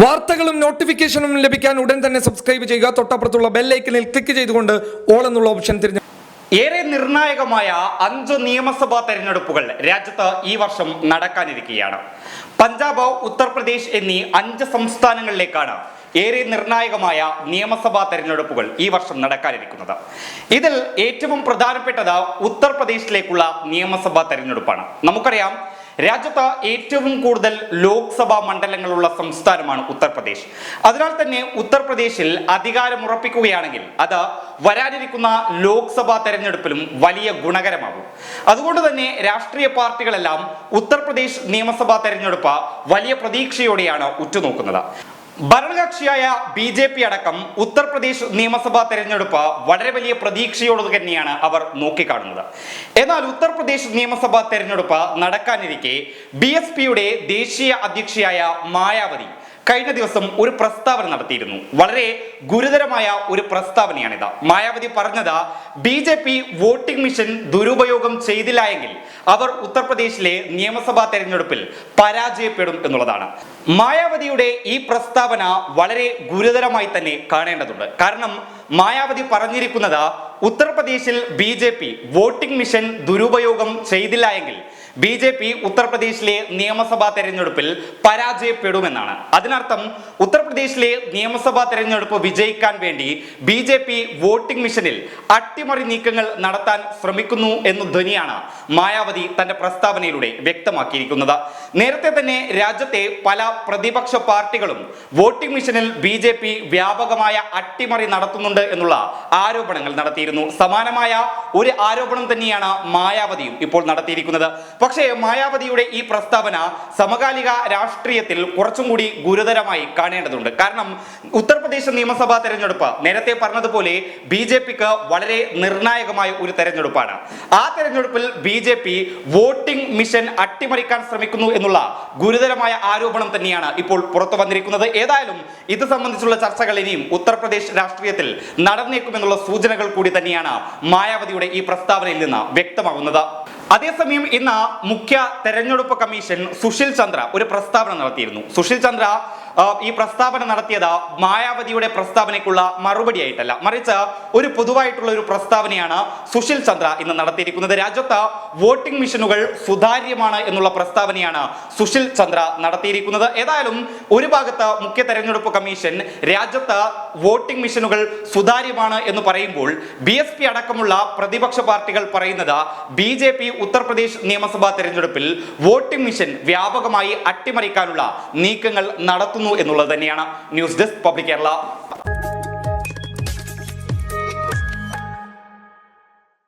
വാർത്തകളും നോട്ടിഫിക്കേഷനും ലഭിക്കാൻ ഉടൻ തന്നെ സബ്സ്ക്രൈബ് ചെയ്യുക. തൊട്ടപ്പുറത്തുള്ള ബെല്ലൈക്കനിൽ ക്ലിക്ക് ചെയ്തുകൊണ്ട് ഓൾ എന്നുള്ള ഓപ്ഷൻ തിരഞ്ഞെടുക്കുക. ഏറെ നിർണായകമായ അഞ്ച് നിയമസഭാ തെരഞ്ഞെടുപ്പുകൾ രാജ്യത്ത് ഈ വർഷം നടക്കാനിരിക്കുകയാണ്. പഞ്ചാബ് ഉത്തർപ്രദേശ് എന്നീ അഞ്ച് സംസ്ഥാനങ്ങളിലേക്കാണ് ഏറെ നിർണായകമായ നിയമസഭാ തെരഞ്ഞെടുപ്പുകൾ ഈ വർഷം നടക്കാനിരിക്കുന്നത്. ഇതിൽ ഏറ്റവും പ്രധാനപ്പെട്ടത് ഉത്തർപ്രദേശിലേക്കുള്ള നിയമസഭാ തെരഞ്ഞെടുപ്പാണ്. നമുക്കറിയാം രാജ്യത്ത് ഏറ്റവും കൂടുതൽ ലോക്സഭാ മണ്ഡലങ്ങളുള്ള സംസ്ഥാനമാണ് ഉത്തർപ്രദേശ്. അതിനാൽ തന്നെ ഉത്തർപ്രദേശിൽ അധികാരമുറപ്പിക്കുകയാണെങ്കിൽ അത് വരാനിരിക്കുന്ന ലോക്സഭാ തെരഞ്ഞെടുപ്പിലും വലിയ ഗുണകരമാകും. അതുകൊണ്ട് തന്നെ രാഷ്ട്രീയ പാർട്ടികളെല്ലാം ഉത്തർപ്രദേശ് നിയമസഭാ തെരഞ്ഞെടുപ്പ് വലിയ പ്രതീക്ഷയോടെയാണ് ഉറ്റുനോക്കുന്നത്. ഭരണകക്ഷിയായ ബി ജെ പി അടക്കം ഉത്തർപ്രദേശ് നിയമസഭാ തെരഞ്ഞെടുപ്പ് വളരെ വലിയ പ്രതീക്ഷയോട് തന്നെയാണ് അവർ നോക്കിക്കാണുന്നത്. എന്നാൽ ഉത്തർപ്രദേശ് നിയമസഭാ തെരഞ്ഞെടുപ്പ് നടക്കാനിരിക്കെ ബി എസ് പിയുടെ ദേശീയ അധ്യക്ഷയായ മായാവതി കഴിഞ്ഞ ദിവസം ഒരു പ്രസ്താവന നടത്തിയിരുന്നു. വളരെ ഗുരുതരമായ ഒരു പ്രസ്താവനയാണിത്. മായാവതി പറഞ്ഞത് B J P voting machine ദുരുപയോഗം ചെയ്തില്ല എങ്കിൽ അവർ ഉത്തർപ്രദേശിലെ നിയമസഭാ തെരഞ്ഞെടുപ്പിൽ പരാജയപ്പെടും എന്നുള്ളതാണ്. മായാവതിയുടെ ഈ പ്രസ്താവന വളരെ ഗുരുതരമായി തന്നെ കാണേണ്ടതുണ്ട്. കാരണം മായാവതി പറഞ്ഞിരിക്കുന്നത് ഉത്തർപ്രദേശിൽ ബി വോട്ടിംഗ് മിഷൻ ദുരുപയോഗം ചെയ്തില്ല എങ്കിൽ ബി ജെ പി ഉത്തർപ്രദേശിലെ നിയമസഭാ തെരഞ്ഞെടുപ്പിൽ പരാജയപ്പെടുമെന്നാണ്. അതിനർത്ഥം ഉത്തർപ്രദേശിലെ നിയമസഭാ തെരഞ്ഞെടുപ്പ് വിജയിക്കാൻ വേണ്ടി ബി ജെ പി വോട്ടിംഗ് മിഷനിൽ അട്ടിമറി നീക്കങ്ങൾ നടത്താൻ ശ്രമിക്കുന്നു എന്നു ധ്വനിയാണ് മായാവതി തന്റെ പ്രസ്താവനയിലൂടെ വ്യക്തമാക്കിയിരിക്കുന്നത്. നേരത്തെ തന്നെ രാജ്യത്തെ പല പ്രതിപക്ഷ പാർട്ടികളും വോട്ടിംഗ് മിഷനിൽ ബി ജെ പി വ്യാപകമായ അട്ടിമറി നടത്തുന്നുണ്ട് എന്നുള്ള ആരോപണങ്ങൾ നടത്തിയിരുന്നു. സമാനമായ ഒരു ആരോപണം തന്നെയാണ് മായാവതിയും ഇപ്പോൾ നടത്തിയിരിക്കുന്നത്. പക്ഷേ മായാവതിയുടെ ഈ പ്രസ്താവന സമകാലിക രാഷ്ട്രീയത്തിൽ കുറച്ചും കൂടി ഗുരുതരമായി കാണേണ്ടതുണ്ട്. കാരണം ഉത്തർപ്രദേശ് നിയമസഭാ തെരഞ്ഞെടുപ്പ് നേരത്തെ പറഞ്ഞതുപോലെ ബി ജെ പിക്ക് വളരെ നിർണായകമായ ഒരു തെരഞ്ഞെടുപ്പാണ്. ആ തെരഞ്ഞെടുപ്പിൽ B J P voting machine അട്ടിമറിക്കാൻ ശ്രമിക്കുന്നു എന്നുള്ള ഗുരുതരമായ ആരോപണം തന്നെയാണ് ഇപ്പോൾ പുറത്തു വന്നിരിക്കുന്നത്. ഏതായാലും ഇത് സംബന്ധിച്ചുള്ള ചർച്ചകൾ ഇനിയും ഉത്തർപ്രദേശ് രാഷ്ട്രീയത്തിൽ നടന്നേക്കുമെന്നുള്ള സൂചനകൾ കൂടി തന്നെയാണ് മായാവതിയുടെ ഈ പ്രസ്താവനയിൽ നിന്ന് വ്യക്തമാകുന്നത്. അതേസമയം ഇന്ന് മുഖ്യ തെരഞ്ഞെടുപ്പ് കമ്മീഷൻ സുശീൽ ചന്ദ്ര ഒരു പ്രസ്താവന നടത്തിയിരുന്നു. സുശീൽ ചന്ദ്ര ഈ പ്രസ്താവന നടത്തിയത് മായാവതിയുടെ പ്രസ്താവനയ്ക്കുള്ള മറുപടി ആയിട്ടല്ല മറിച്ച് ഒരു പൊതുവായിട്ടുള്ള ഒരു പ്രസ്താവനയാണ് സുശീൽ ചന്ദ്ര ഇന്ന് നടത്തിയിരിക്കുന്നത്. രാജ്യത്ത് വോട്ടിംഗ് മെഷീനുകൾ സുതാര്യമാണ് എന്നുള്ള പ്രസ്താവനയാണ് സുശീൽ ചന്ദ്ര നടത്തിയിരിക്കുന്നത്. ഏതായാലും ഒരു ഭാഗത്ത് മുഖ്യ തെരഞ്ഞെടുപ്പ് കമ്മീഷൻ രാജ്യത്ത് വോട്ടിംഗ് മെഷീനുകൾ സുതാര്യമാണ് എന്ന് പറയുമ്പോൾ ബി എസ് പി അടക്കമുള്ള പ്രതിപക്ഷ പാർട്ടികൾ പറയുന്നത് ബി ജെ പി ഉത്തർപ്രദേശ് നിയമസഭാ തെരഞ്ഞെടുപ്പിൽ വോട്ടിംഗ് മെഷീൻ വ്യാപകമായി അട്ടിമറിക്കാനുള്ള നീക്കങ്ങൾ നടത്തുന്നു എന്നുള്ളത് തന്നെയാണ് ന്യൂസ് ഡെസ്ക് പബ്ലിക് കേരള.